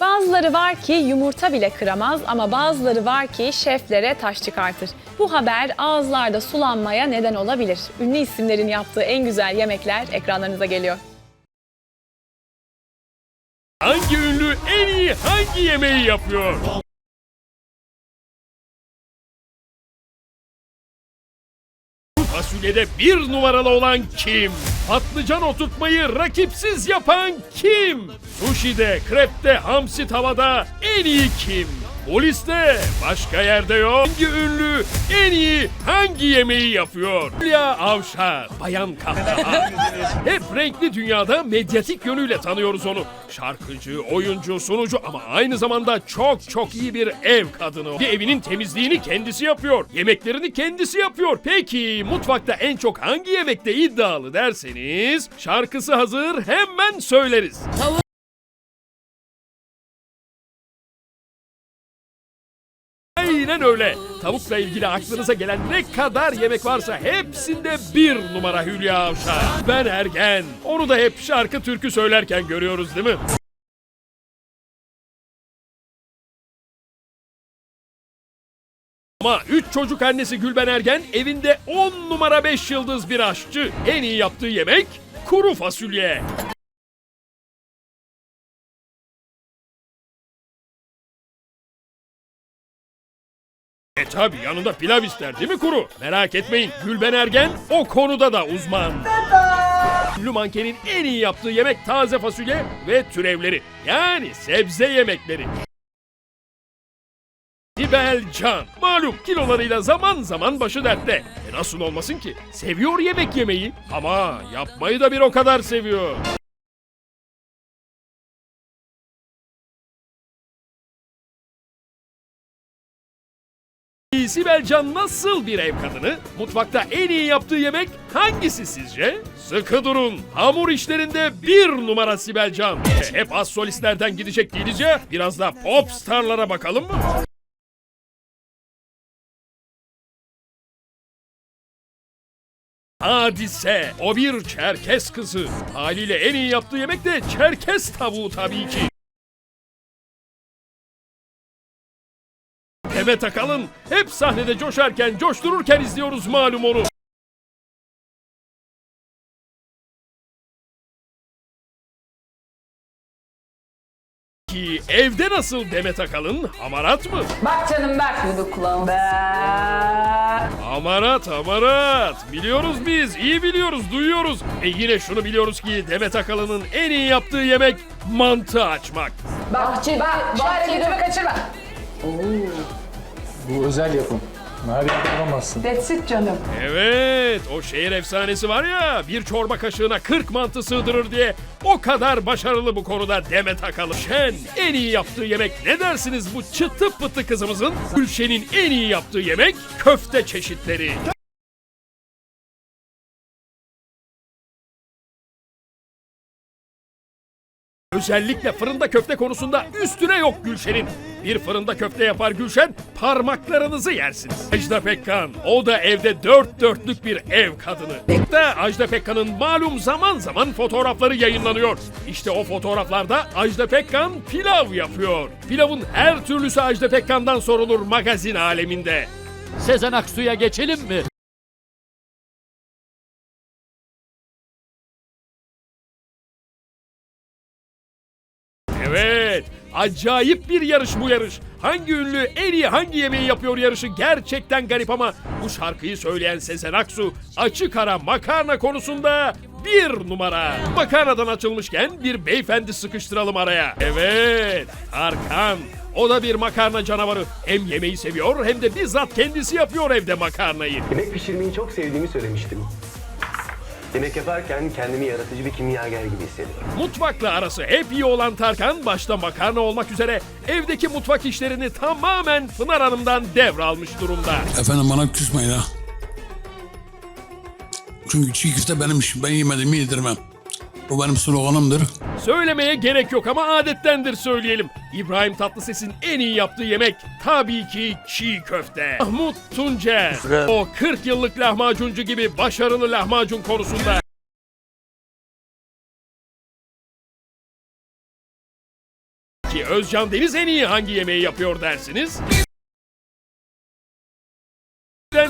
Bazıları var ki yumurta bile kıramaz ama bazıları var ki şeflere taş çıkartır. Bu haber ağızlarda sulanmaya neden olabilir. Ünlü isimlerin yaptığı en güzel yemekler ekranlarınıza geliyor. Hangi ünlü en iyi hangi yemeği yapıyor? Fasulyede bir numaralı olan kim? Patlıcan oturtmayı rakipsiz yapan kim? Sushi'de, krepte, hamsi tavada en iyi kim? O liste başka yerde yok. Hangi ünlü en iyi hangi yemeği yapıyor? Hülya Avşar, Bayan Kahraman. Hep renkli dünyada medyatik yönüyle tanıyoruz onu. Şarkıcı, oyuncu, sunucu ama aynı zamanda çok çok iyi bir ev kadını. Bir evinin temizliğini kendisi yapıyor. Yemeklerini kendisi yapıyor. Peki mutfakta en çok hangi yemekte iddialı derseniz şarkısı hazır hemen söyleriz. Aynen öyle. Tavukla ilgili aklınıza gelen ne kadar yemek varsa hepsinde bir numara Hülya Avşar. Ben Ergen. Onu da hep şarkı türkü söylerken görüyoruz değil mi? Ama 3 çocuk annesi Gülben Ergen evinde 10 numara 5 yıldız bir aşçı. En iyi yaptığı yemek kuru fasulye. E tabi yanında pilav ister değil mi kuru? Merak etmeyin Gülben Ergen o konuda da uzman. Ünlü mankenin en iyi yaptığı yemek taze fasulye ve türevleri. Yani sebze yemekleri. Sibel Can. Malum kilolarıyla zaman zaman başı dertte. E nasıl olmasın ki? Seviyor yemek yemeyi ama yapmayı da bir o kadar seviyor. Sibel Can nasıl bir ev kadını? Mutfakta en iyi yaptığı yemek hangisi sizce? Sıkı durun. Hamur işlerinde bir numara Sibel Can. E, hep az solistlerden gidecek değiliz ya. Biraz da pop starlara bakalım mı? Hadise. O bir Çerkes kızı. Haliyle en iyi yaptığı yemek de Çerkes tavuğu tabii ki. Demet Akalın hep sahnede coşarken, coştururken izliyoruz malum onu. Ki evde nasıl Demet Akalın? Hamarat mı? Bak canım bak. Bunu kulağım. Be. Hamarat, hamarat. Biliyoruz biz, iyi biliyoruz, duyuyoruz. E yine şunu biliyoruz ki Demet Akalın'ın en iyi yaptığı yemek mantı açmak. Bahçe, bak, bahçe videomu kaçırma. Bu özel yapım. Her yerde bulamazsın. That's it canım. Evet, o şehir efsanesi var ya, bir çorba kaşığına 40 mantı sığdırır diye o kadar başarılı bu konuda Demet Akalın. Şen en iyi yaptığı yemek ne dersiniz bu çıtı pıtı kızımızın? Gülşen'in en iyi yaptığı yemek köfte çeşitleri. Özellikle fırında köfte konusunda üstüne yok Gülşen'in. Bir fırında köfte yapar Gülşen, parmaklarınızı yersiniz. Ajda Pekkan, o da evde dört dörtlük bir ev kadını. Da Ajda Pekkan'ın malum zaman zaman fotoğrafları yayınlanıyor. İşte o fotoğraflarda Ajda Pekkan pilav yapıyor. Pilavın her türlüsü Ajda Pekkan'dan sorulur magazin aleminde. Sezen Aksu'ya geçelim mi? Acayip bir yarış bu yarış. Hangi ünlü en iyi hangi yemeği yapıyor yarışı gerçekten garip ama bu şarkıyı söyleyen Sezen Aksu açık ara makarna konusunda bir numara. Makarnadan açılmışken bir beyefendi sıkıştıralım araya. Evet, Tarkan. O da bir makarna canavarı. Hem yemeği seviyor hem de bizzat kendisi yapıyor evde makarnayı. Yemek pişirmeyi çok sevdiğimi söylemiştim. Yemek yaparken kendimi yaratıcı bir kimyager gibi hissediyorum. Mutfakla arası hep iyi olan Tarkan başta makarna olmak üzere evdeki mutfak işlerini tamamen Pınar Hanım'dan devralmış durumda. Efendim bana küsmeyin ha. Çünkü çiğ köfte benim işim. Ben yemedim yedirmem. Bu benim sloganımdır. Söylemeye gerek yok ama adettendir söyleyelim. İbrahim Tatlıses'in en iyi yaptığı yemek tabii ki çiğ köfte. Mahmut Tuncer. O 40 yıllık lahmacuncu gibi başarılı lahmacun konusunda. Peki Özcan Deniz en iyi hangi yemeği yapıyor dersiniz?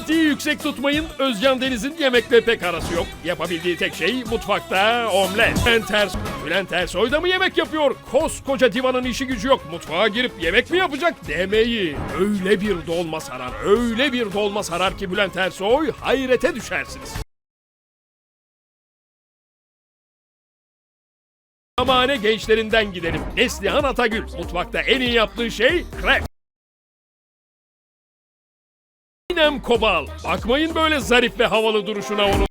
Beklentiyi yüksek tutmayın. Özcan Deniz'in yemekle pek arası yok. Yapabildiği tek şey mutfakta omlet. Bülent Ersoy, Bülent Ersoy da mı yemek yapıyor? Koskoca divanın işi gücü yok. Mutfağa girip yemek mi yapacak demeyi. Öyle bir dolma sarar, öyle bir dolma sarar ki Bülent Ersoy hayrete düşersiniz. Zamane gençlerinden gidelim. Neslihan Atagül mutfakta en iyi yaptığı şey krep. Sinem Kobal. Bakmayın böyle zarif ve havalı duruşuna onun.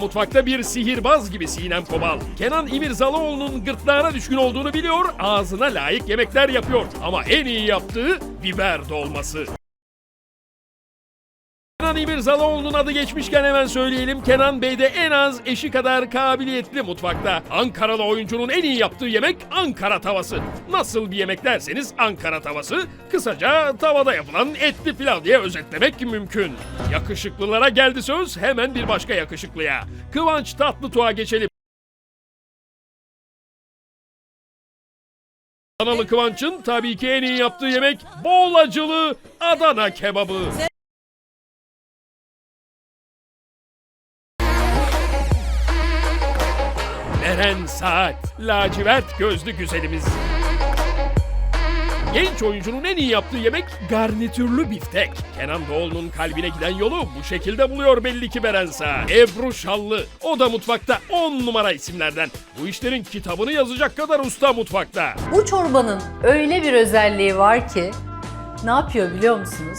Mutfakta bir sihirbaz gibi Sinem Kobal. Kenan İmirzalıoğlu'nun gırtlağına düşkün olduğunu biliyor, ağzına layık yemekler yapıyor. Ama en iyi yaptığı biber dolması. Kenan İmirzalıoğlu'nun adı geçmişken hemen söyleyelim. Kenan Bey de en az eşi kadar kabiliyetli mutfakta. Ankaralı oyuncunun en iyi yaptığı yemek Ankara tavası. Nasıl bir yemek derseniz Ankara tavası, kısaca tavada yapılan etli pilav diye özetlemek mümkün. Yakışıklılara geldi söz, hemen bir başka yakışıklıya. Kıvanç Tatlıtuğ'a geçelim. Adanalı Kıvanç'ın tabii ki en iyi yaptığı yemek bol acılı Adana kebabı. Eren Saat, lacivert gözlü güzelimiz. Genç oyuncunun en iyi yaptığı yemek garnitürlü biftek. Kenan Doğulu'nun kalbine giden yolu bu şekilde buluyor belli ki Beren Saat. Ebru Şallı, o da mutfakta 10 numara isimlerden. Bu işlerin kitabını yazacak kadar usta mutfakta. Bu çorbanın öyle bir özelliği var ki ne yapıyor biliyor musunuz?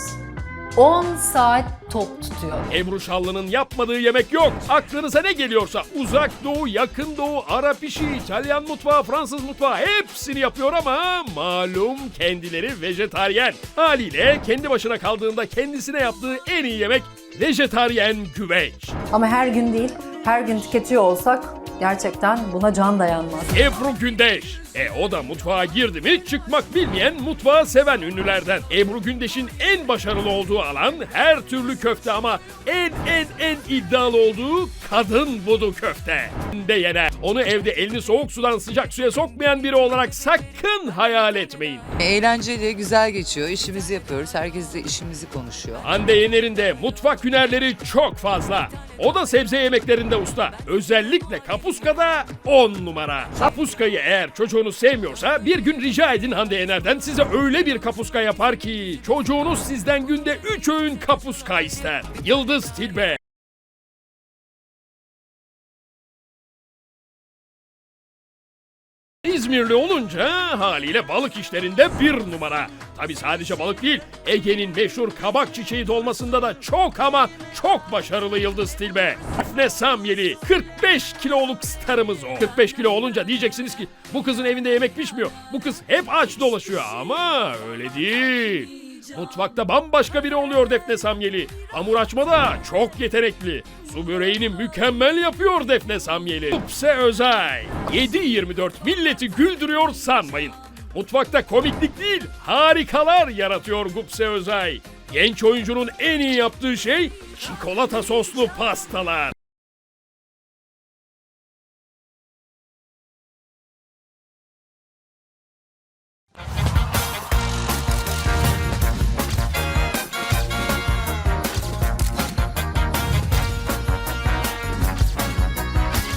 10 saat top tutuyor. Ebru Şallı'nın yapmadığı yemek yok. Aklınıza ne geliyorsa uzak doğu, yakın doğu, Arap işi, İtalyan mutfağı, Fransız mutfağı hepsini yapıyor ama malum kendileri vejetaryen. Haliyle kendi başına kaldığında kendisine yaptığı en iyi yemek vejetaryen güveç. Ama her gün değil, her gün tüketiyor olsak gerçekten buna can dayanmaz. Ebru Gündeş. E o da mutfağa girdi mi çıkmak bilmeyen mutfağı seven ünlülerden. Ebru Gündeş'in en başarılı olduğu alan her türlü köfte ama en en en iddialı olduğu kadın budu köfte. De yener. Onu evde elini soğuk sudan sıcak suya sokmayan biri olarak sakın hayal etmeyin. Eğlenceli, güzel geçiyor. İşimizi yapıyoruz. Herkes de işimizi konuşuyor. Hande Yener'in de mutfak hünerleri çok fazla. O da sebze yemeklerinde usta. Özellikle kapuskada 10 numara. Kapuskayı eğer çocuğunuz sevmiyorsa bir gün rica edin Hande Yener'den size öyle bir kapuska yapar ki çocuğunuz sizden günde 3 öğün kapuska ister. Yıldız Tilbe. İzmirli haliyle balık işlerinde bir numara. Tabi sadece balık değil, Ege'nin meşhur kabak çiçeği dolmasında da çok ama çok başarılı Yıldız Tilbe. Defne Samyeli, 45 kiloluk starımız o. 45 kilo olunca diyeceksiniz ki bu kızın evinde yemek pişmiyor. Bu kız hep aç dolaşıyor ama öyle değil. Mutfakta bambaşka biri oluyor Defne Samyeli. Hamur açmada çok yetenekli. Su böreğini mükemmel yapıyor Defne Samyeli. Upse Özay. 7-24 milleti güldürüyor sanmayın. Mutfakta komiklik değil, harikalar yaratıyor Gupse Özay. Genç oyuncunun en iyi yaptığı şey çikolata soslu pastalar.